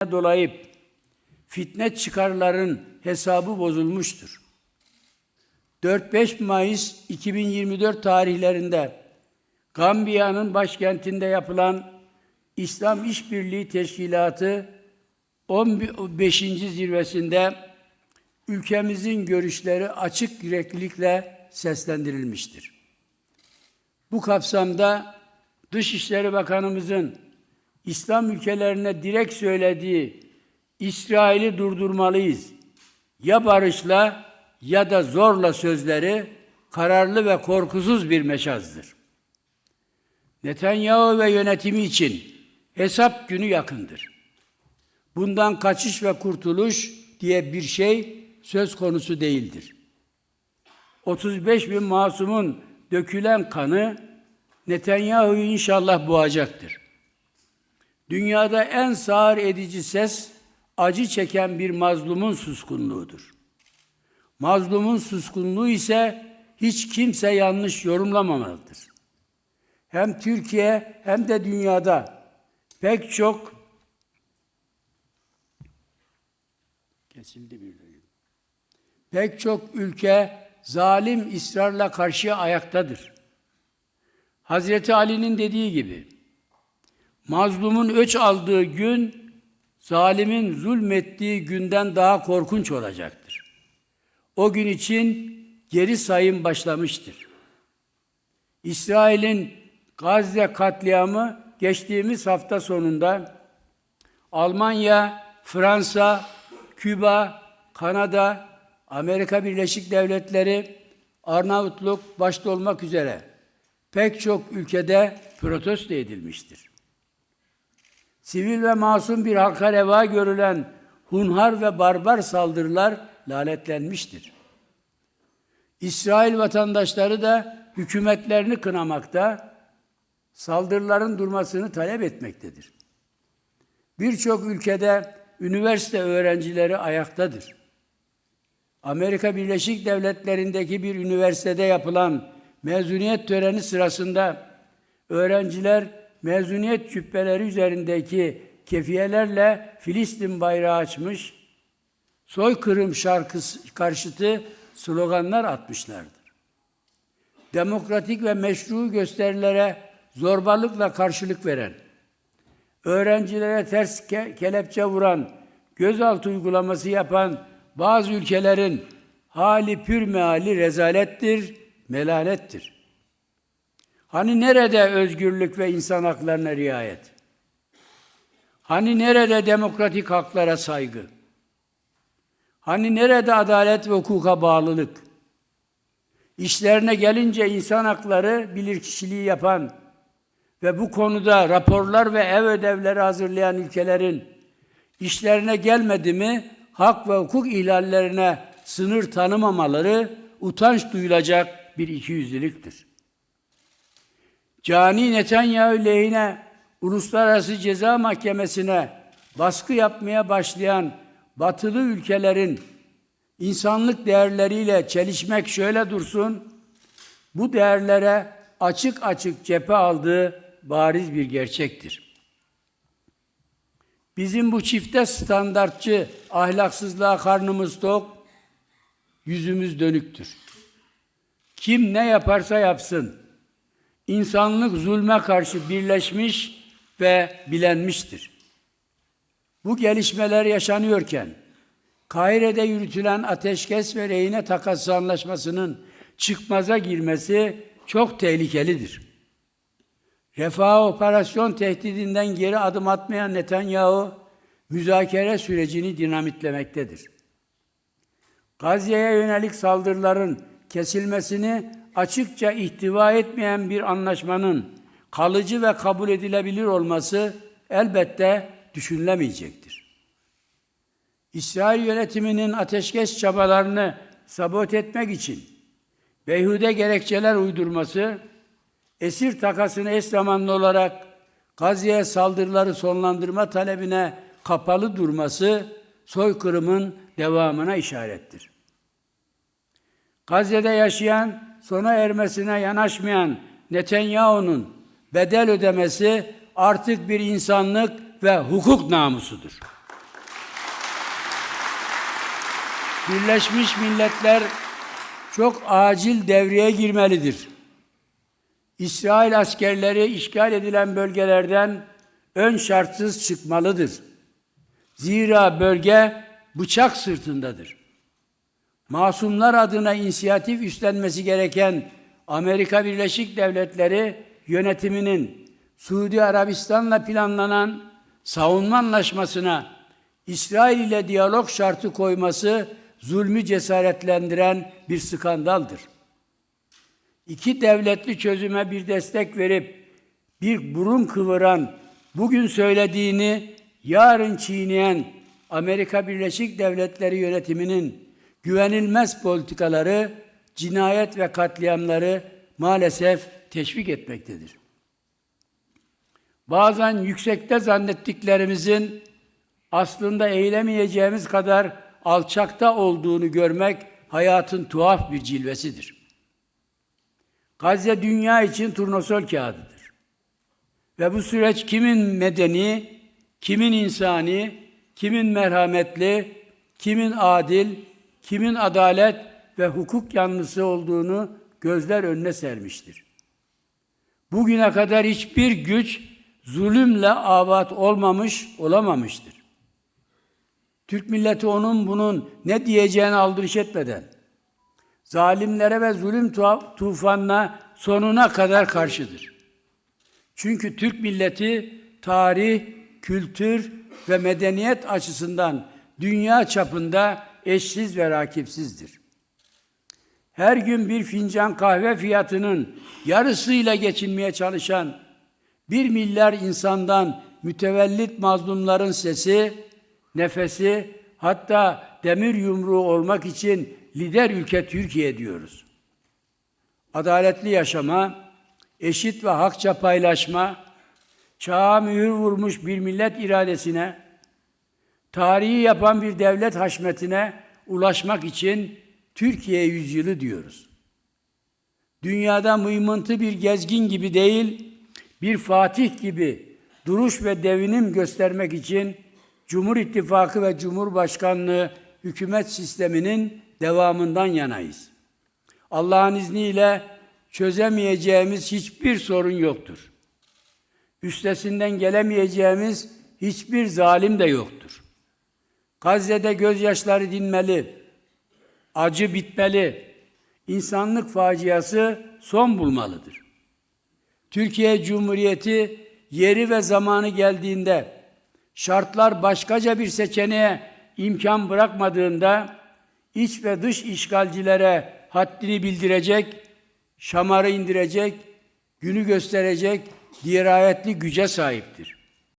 dolayı fitne çıkarların hesabı bozulmuştur. 4-5 Mayıs 2024 tarihlerinde Gambiya'nın başkentinde yapılan İslam İşbirliği Teşkilatı 15. zirvesinde ülkemizin görüşleri açık yüreklilikle seslendirilmiştir. Bu kapsamda Dışişleri Bakanımızın İslam ülkelerine direkt söylediği İsrail'i durdurmalıyız. Ya barışla ya da zorla sözleri kararlı ve korkusuz bir meşazdır. Netanyahu ve yönetimi için hesap günü yakındır. Bundan kaçış ve kurtuluş diye bir şey söz konusu değildir. 35 bin masumun dökülen kanı Netanyahu'yu inşallah boğacaktır. Dünyada en sağır edici ses acı çeken bir mazlumun suskunluğudur. Mazlumun suskunluğu ise hiç kimse yanlış yorumlamamalıdır. Hem Türkiye hem de dünyada pek çok kesildi bir Pek çok ülke zalim ısrarla karşıya ayaktadır. Hazreti Ali'nin dediği gibi mazlumun öç aldığı gün zalimin zulmettiği günden daha korkunç olacaktır. O gün için geri sayım başlamıştır. İsrail'in Gazze katliamı geçtiğimiz hafta sonunda Almanya, Fransa, Küba, Kanada, Amerika Birleşik Devletleri, Arnavutluk başta olmak üzere pek çok ülkede protesto edilmiştir. Sivil ve masum bir halka reva görülen hunhar ve barbar saldırılar lanetlenmiştir. İsrail vatandaşları da hükümetlerini kınamakta, saldırıların durmasını talep etmektedir. Birçok ülkede üniversite öğrencileri ayaktadır. Amerika Birleşik Devletleri'ndeki bir üniversitede yapılan mezuniyet töreni sırasında öğrenciler mezuniyet cübbeleri üzerindeki kefiyelerle Filistin bayrağı açmış, soykırım şarkısı karşıtı sloganlar atmışlardır. Demokratik ve meşru gösterilere zorbalıkla karşılık veren, öğrencilere ters ke kelepçe vuran, gözaltı uygulaması yapan bazı ülkelerin hali pür meali rezalettir, melanettir. Hani nerede özgürlük ve insan haklarına riayet? Hani nerede demokratik haklara saygı? Hani nerede adalet ve hukuka bağlılık? İşlerine gelince insan hakları bilirkişiliği yapan ve bu konuda raporlar ve ev ödevleri hazırlayan ülkelerin işlerine gelmedi mi hak ve hukuk ihlallerine sınır tanımamaları utanç duyulacak bir ikiyüzlülüktür. Cani Netanyahu lehine Uluslararası Ceza Mahkemesi'ne baskı yapmaya başlayan batılı ülkelerin insanlık değerleriyle çelişmek şöyle dursun, bu değerlere açık açık cephe aldığı bariz bir gerçektir. Bizim bu çifte standartçı ahlaksızlığa karnımız tok, yüzümüz dönüktür. Kim ne yaparsa yapsın, insanlık zulme karşı birleşmiş ve bilenmiştir. Bu gelişmeler yaşanıyorken, Kahire'de yürütülen ateşkes ve rehine takası anlaşmasının çıkmaza girmesi çok tehlikelidir. Refah operasyon tehdidinden geri adım atmayan Netanyahu, müzakere sürecini dinamitlemektedir. Gazze'ye yönelik saldırıların kesilmesini açıkça ihtiva etmeyen bir anlaşmanın kalıcı ve kabul edilebilir olması elbette düşünülemeyecektir. İsrail yönetiminin ateşkes çabalarını sabot etmek için beyhude gerekçeler uydurması, esir takasını eş zamanlı olarak Gazze'ye saldırıları sonlandırma talebine kapalı durması soykırımın devamına işarettir. Gazze'de yaşayan, sona ermesine yanaşmayan Netanyahu'nun bedel ödemesi artık bir insanlık ve hukuk namusudur. Birleşmiş Milletler çok acil devreye girmelidir. İsrail askerleri işgal edilen bölgelerden ön şartsız çıkmalıdır. Zira bölge bıçak sırtındadır. Masumlar adına inisiyatif üstlenmesi gereken Amerika Birleşik Devletleri yönetiminin Suudi Arabistan'la planlanan savunma anlaşmasına İsrail ile diyalog şartı koyması zulmü cesaretlendiren bir skandaldır. İki devletli çözüme bir destek verip bir burun kıvıran, bugün söylediğini yarın çiğneyen Amerika Birleşik Devletleri yönetiminin güvenilmez politikaları, cinayet ve katliamları maalesef teşvik etmektedir. Bazen yüksekte zannettiklerimizin aslında eylemeyeceğimiz kadar alçakta olduğunu görmek hayatın tuhaf bir cilvesidir. Gazze dünya için turnusol kağıdıdır. Ve bu süreç kimin medeni, kimin insani, kimin merhametli, kimin adil, kimin adalet ve hukuk yanlısı olduğunu gözler önüne sermiştir. Bugüne kadar hiçbir güç zulümle avat olmamış, olamamıştır. Türk milleti onun bunun ne diyeceğini aldırış etmeden, zalimlere ve zulüm tufanına sonuna kadar karşıdır. Çünkü Türk milleti tarih, kültür ve medeniyet açısından dünya çapında eşsiz ve rakipsizdir. Her gün bir fincan kahve fiyatının yarısıyla geçinmeye çalışan bir milyar insandan mütevellit mazlumların sesi, nefesi, hatta demir yumruğu olmak için lider ülke Türkiye diyoruz. Adaletli yaşama, eşit ve hakça paylaşma, çağa mühür vurmuş bir millet iradesine, tarihi yapan bir devlet haşmetine ulaşmak için Türkiye yüzyılı diyoruz. Dünyada mıymıntı bir gezgin gibi değil, bir fatih gibi duruş ve devinim göstermek için Cumhur İttifakı ve Cumhurbaşkanlığı hükümet sisteminin devamından yanayız. Allah'ın izniyle çözemeyeceğimiz hiçbir sorun yoktur. Üstesinden gelemeyeceğimiz hiçbir zalim de yoktur. Gazze'de gözyaşları dinmeli, acı bitmeli, insanlık faciası son bulmalıdır. Türkiye Cumhuriyeti yeri ve zamanı geldiğinde şartlar başkaca bir seçeneğe imkan bırakmadığında iç ve dış işgalcilere haddini bildirecek, şamarı indirecek, günü gösterecek dirayetli güce sahiptir.